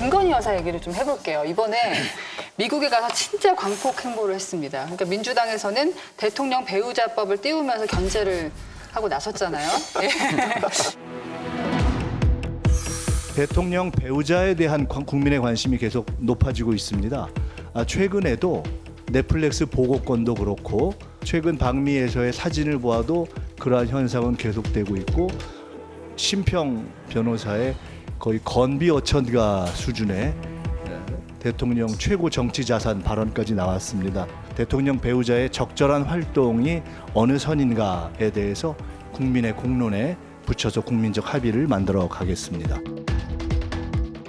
김건희 여사 얘기를 좀 해볼게요. 이번에 미국에 가서 진짜 광폭 행보를 했습니다. 그러니까 민주당에서는 대통령 배우자법을 띄우면서 견제를 하고 나섰잖아요. 예. 대통령 배우자에 대한 관- 국민의 관심이 계속 높아지고 있습니다. 아, 최근에도 넷플릭스 보고권도 그렇고 최근 방미에서의 사진을 보아도 그러한 현상은 계속되고 있고 심평 변호사의 거의 건비 어천가 수준의 예, 대통령 최고 정치 자산 발언까지 나왔습니다. 대통령 배우자의 적절한 활동이 어느 선인가에 대해서 국민의 공론에 붙여서 국민적 합의를 만들어 가겠습니다.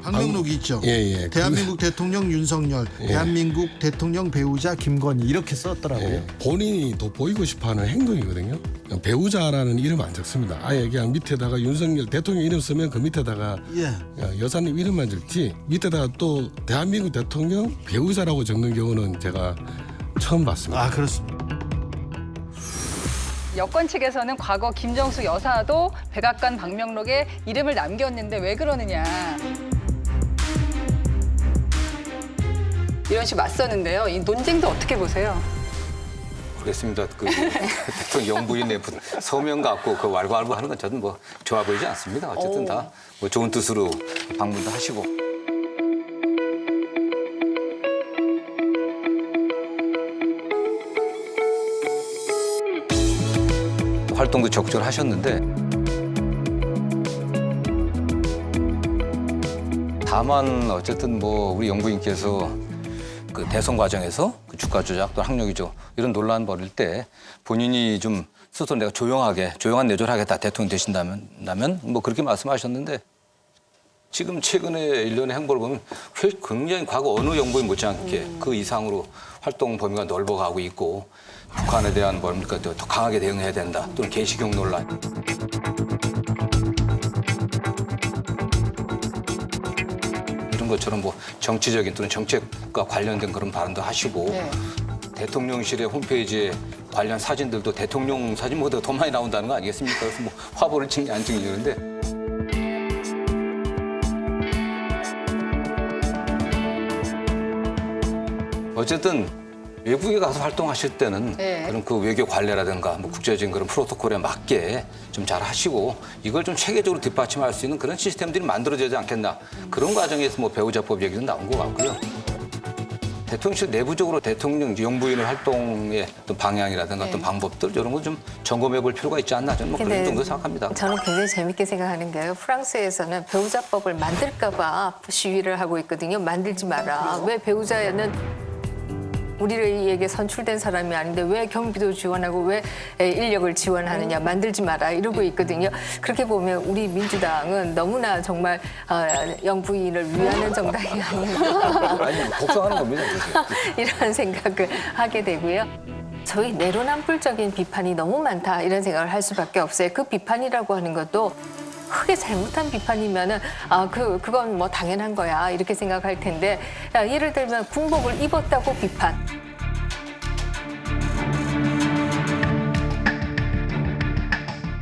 방명록이 있죠. 예, 예. 대한민국 대통령 윤석열, 대한민국 대통령 배우자 김건희 이렇게 썼더라고요. 예, 본인이 돋보이고 싶어하는 행동이거든요. 그냥 배우자라는 이름 안 적습니다. 아예 그냥 밑에다가 윤석열 대통령 이름 쓰면 그 밑에다가 예. 여사님 이름만 적지 밑에다가 또 대한민국 대통령 배우자라고 적는 경우는 제가 처음 봤습니다. 아 그렇습니다. 여권 측에서는 과거 김정수 여사도 백악관 방명록에 이름을 남겼는데 왜 그러느냐. 이런 식으로 맞서는데요. 이 논쟁도 어떻게 보세요? 모르겠습니다. 그 대통령 영부인의 부- 서명 갖고 그 왈가왈부 하는 건 저는 뭐 좋아 보이지 않습니다. 어쨌든 다 뭐 좋은 뜻으로 방문도 하시고. 활동도 적극적으로 하셨는데 다만 어쨌든 뭐 우리 영부인께서 그 대선 과정에서 그 주가 조작 또 학력 위조 이런 논란 벌일 때 본인이 좀 스스로 내가 조용하게 조용한 내조를 하겠다 대통령 되신다면 나면 뭐 그렇게 말씀하셨는데 지금 최근에 일련의 행보를 보면 회- 굉장히 과거 어느 영부인 못지않게 그 이상으로 활동 범위가 넓어가고 있고 북한에 대한 뭡니까 더 강하게 대응해야 된다 또는 개시경 논란. 이런 것처럼 뭐 정치적인 또는 정책과 관련된 그런 발언도 하시고 네. 대통령실의 홈페이지에 관련 사진들도 대통령 사진보다 더 많이 나온다는 거 아니겠습니까? 그래서 뭐 화보를 찍냐 안 찍냐는데 어쨌든 외국에 가서 활동하실 때는 네. 그런 그 외교 관례라든가 뭐 국제적인 그런 프로토콜에 맞게 좀 잘 하시고 이걸 좀 체계적으로 뒷받침할 수 있는 그런 시스템들이 만들어지지 않겠나 그런 과정에서 뭐 배우자법 얘기도 나온 것 같고요. 대통령실 내부적으로 대통령 영부인의 활동의 어떤 방향이라든가 어떤 방법들 이런 거좀 점검해 볼 필요가 있지 않나 저는 뭐 그런 정도 생각합니다. 저는 굉장히 재밌게 생각하는 게요. 프랑스에서는 배우자법을 만들까 봐 시위를 하고 있거든요. 만들지 마라. 왜 배우자는 우리에게 선출된 사람이 아닌데 왜 경비도 지원하고 왜 인력을 지원하느냐 만들지 마라 이러고 있거든요. 그렇게 보면 우리 민주당은 너무나 정말 어, 영부인을 위하는 정당이 아닌가 아니 복수하는 겁니다. 이런 생각을 하게 되고요. 저희 내로남불적인 비판이 너무 많다 이런 생각을 할 수밖에 없어요. 그 비판이라고 하는 것도 크게 잘못한 비판이면은 아 그 그건 뭐 당연한 거야 이렇게 생각할 텐데 야, 예를 들면 군복을 입었다고 비판.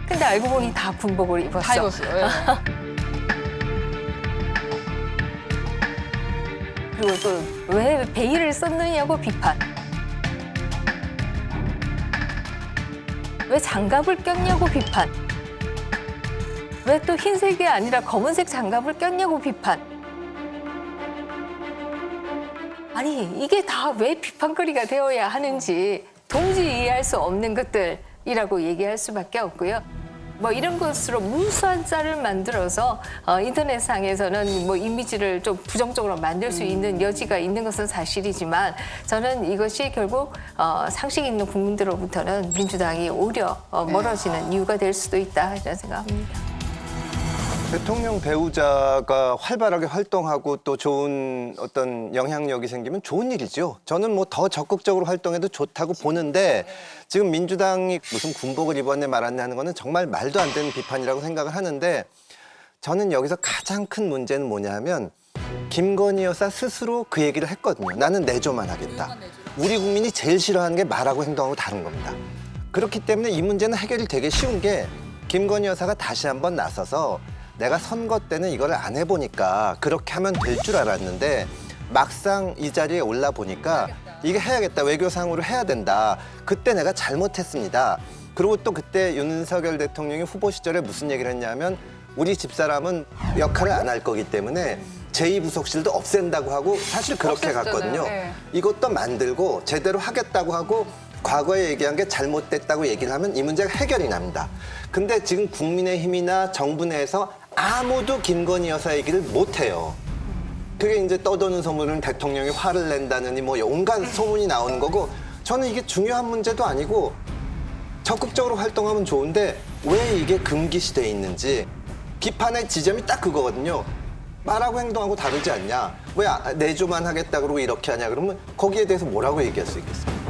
근데 알고 보니 다 군복을 입었어. 다 입었어요. 예. 그리고 또 왜 베일을 썼느냐고 비판. 왜 장갑을 꼈냐고 비판. 왜 또 흰색이 아니라 검은색 장갑을 꼈냐고 비판. 아니 이게 다 왜 비판거리가 되어야 하는지 도무지 이해할 수 없는 것들이라고 얘기할 수밖에 없고요. 뭐 이런 것으로 무수한 짤을 만들어서 어, 인터넷상에서는 뭐 이미지를 좀 부정적으로 만들 수 있는 여지가 있는 것은 사실이지만 저는 이것이 결국 어, 상식 있는 국민들로부터는 민주당이 오히려 어, 멀어지는 이유가 될 수도 있다 이런 생각합니다. 대통령 배우자가 활발하게 활동하고 또 좋은 어떤 영향력이 생기면 좋은 일이죠. 저는 뭐 더 적극적으로 활동해도 좋다고 보는데 지금 민주당이 무슨 군복을 입었네 말았네 하는 거는 정말 말도 안 되는 비판이라고 생각을 하는데 저는 여기서 가장 큰 문제는 뭐냐 하면 김건희 여사 스스로 그 얘기를 했거든요. 나는 내조만 하겠다. 우리 국민이 제일 싫어하는 게 말하고 행동하고 다른 겁니다. 그렇기 때문에 이 문제는 해결이 되게 쉬운 게 김건희 여사가 다시 한번 나서서 내가 선거 때는 이거를 안 해보니까 그렇게 하면 될 줄 알았는데 막상 이 자리에 올라 보니까 이게 해야겠다 외교상으로 해야 된다 그때 내가 잘못했습니다 그리고 또 그때 윤석열 대통령이 후보 시절에 무슨 얘기를 했냐면 우리 집사람은 역할을 안 할 거기 때문에 제2부속실도 없앤다고 하고 사실 그렇게. 갔거든요 네. 이것도 만들고 제대로 하겠다고 하고 과거에 얘기한 게 잘못됐다고 얘기를 하면 이 문제가 해결이 납니다. 근데 지금 국민의힘이나 정부 내에서 아무도 김건희 여사 얘기를 못 해요. 그게 이제 떠도는 소문은 대통령이 화를 낸다느니 뭐 온갖 소문이 나오는 거고 저는 이게 중요한 문제도 아니고 적극적으로 활동하면 좋은데 왜 이게 금기시돼 있는지 비판의 지점이 딱 그거거든요. 말하고 행동하고 다르지 않냐? 왜 아, 내조만 하겠다 그러고 이렇게 하냐 그러면 거기에 대해서 뭐라고 얘기할 수 있겠어요?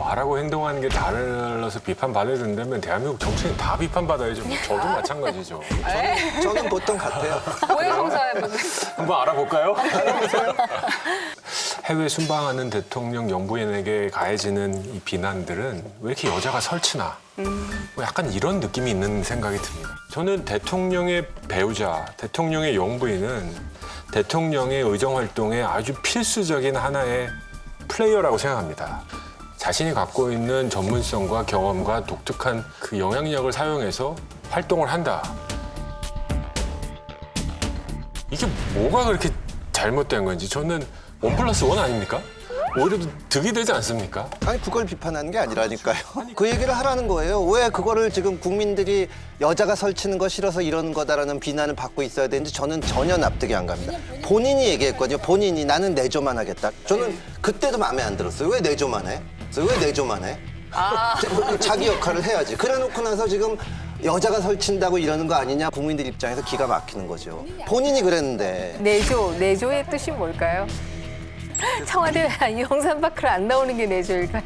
말하고 행동하는 게 달라서 비판받아야 된다면 대한민국 정치인 다 비판받아야죠. 뭐 저도 마찬가지죠. 저는, 저는 보통 같아요. 오해 성사해보세요. 한번 알아볼까요? 해외 순방하는 대통령 영부인에게 가해지는 이 비난들은 왜 이렇게 여자가 설치나? 뭐 약간 이런 느낌이 있는 생각이 듭니다. 저는 대통령의 배우자, 대통령의 영부인은 대통령의 의정 활동에 아주 필수적인 하나의 플레이어라고 생각합니다. 자신이 갖고 있는 전문성과 경험과 독특한 그 영향력을 사용해서 활동을 한다. 이게 뭐가 그렇게 잘못된 건지 저는 원 플러스 원 아닙니까? 오히려 득이 되지 않습니까? 아니 그걸 비판하는 게 아니라니까요. 그 얘기를 하라는 거예요. 왜 그거를 지금 국민들이 여자가 설치는 거 싫어서 이러는 거다라는 비난을 받고 있어야 되는지 저는 전혀 납득이 안 갑니다. 본인이 얘기했거든요. 본인이 나는 내조만 하겠다. 저는 그때도 마음에 안 들었어요. 왜 내조만 해? 왜 내조만 해? 자기 역할을 해야지. 그래놓고 나서 지금 여자가 설친다고 이러는 거 아니냐 국민들 입장에서 기가 막히는 거죠. 본인이 그랬는데. 내조, 내조의 뜻이 뭘까요? 청와대 영산 밖으로 안 나오는 게 내조일까요?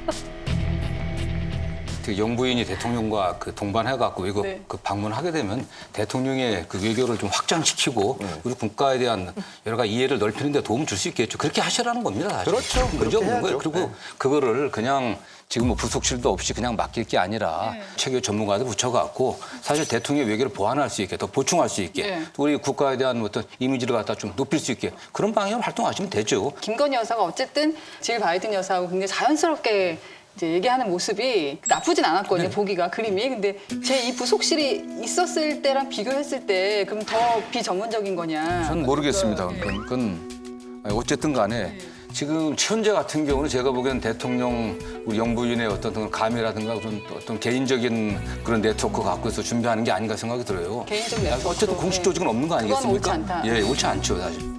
그 영부인이 대통령과 그 동반해갖고 이거 네. 그 방문하게 되면 대통령의 그 외교를 좀 확장시키고 우리 국가에 대한 여러 가지 이해를 넓히는 데 도움 줄 수 있겠죠. 그렇게 하시라는 겁니다. 사실. 그렇죠. 그죠? 그렇게 그런 거예요. 해야죠. 그리고 네. 그거를 그냥 지금 뭐 부속실도 없이 그냥 맡길 게 아니라 체계 전문가들 붙여갖고 사실 대통령의 외교를 보완할 수 있게 더 보충할 수 있게 네. 또 우리 국가에 대한 어떤 이미지를 갖다 좀 높일 수 있게 그런 방향으로 활동하시면 되죠. 김건희 여사가 어쨌든 질 바이든 여사하고 굉장히 자연스럽게 이제 얘기하는 모습이 나쁘진 않았거든요 보기가 그림이 근데 제 이 부속실이 있었을 때랑 비교했을 때 그럼 더 비전문적인 거냐 저는 모르겠습니다. 그건, 그건 아니, 어쨌든 간에 지금 최현재 같은 경우는 제가 보기엔 대통령 우리 영부인의 어떤 그런 감이라든가 그런 어떤 개인적인 그런 네트워크 갖고 있어 준비하는 게 아닌가 생각이 들어요. 개인적 네트워크. 어쨌든 공식 조직은 없는 거 그건 아니겠습니까? 않다. 예, 옳지 않죠, 사실.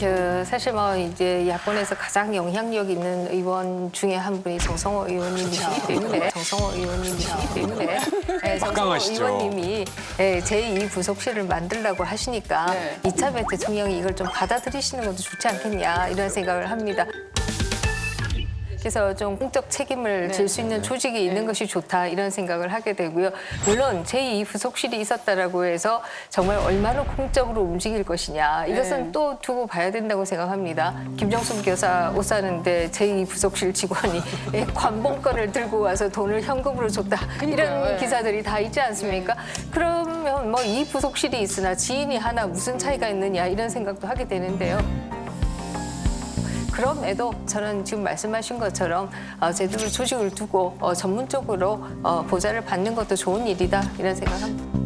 그 사실 뭐 이제 야권에서 가장 영향력 있는 의원 중에 한 분이 정성호 의원님이시기 때문에 정성호 의원님이시기 때문에 네, 정성호 막강하시죠. 의원님이 네, 제2 부속실을 만들라고 하시니까 네. 이차배 대통령이 이걸 좀 받아들이시는 것도 좋지 않겠냐 이런 생각을 합니다. 그래서 좀 공적 책임을 질 수 있는 조직이 있는 것이 좋다 이런 생각을 하게 되고요. 물론 제2 부속실이 있었다라고 해서 정말 얼마나 공적으로 움직일 것이냐 이것은 또 두고 봐야 된다고 생각합니다. 김정숙 교사 옷 사는데 제2 부속실 직원이 관봉권을 들고 와서 돈을 현금으로 줬다 이런 네. 기사들이 다 있지 않습니까? 그러면 뭐 이 부속실이 있으나 지인이 하나 무슨 차이가 있느냐 이런 생각도 하게 되는데요. 그럼에도 저는 지금 말씀하신 것처럼 어, 제대로 조직을 두고 어, 전문적으로 어, 보좌를 받는 것도 좋은 일이다 이런 생각합니다.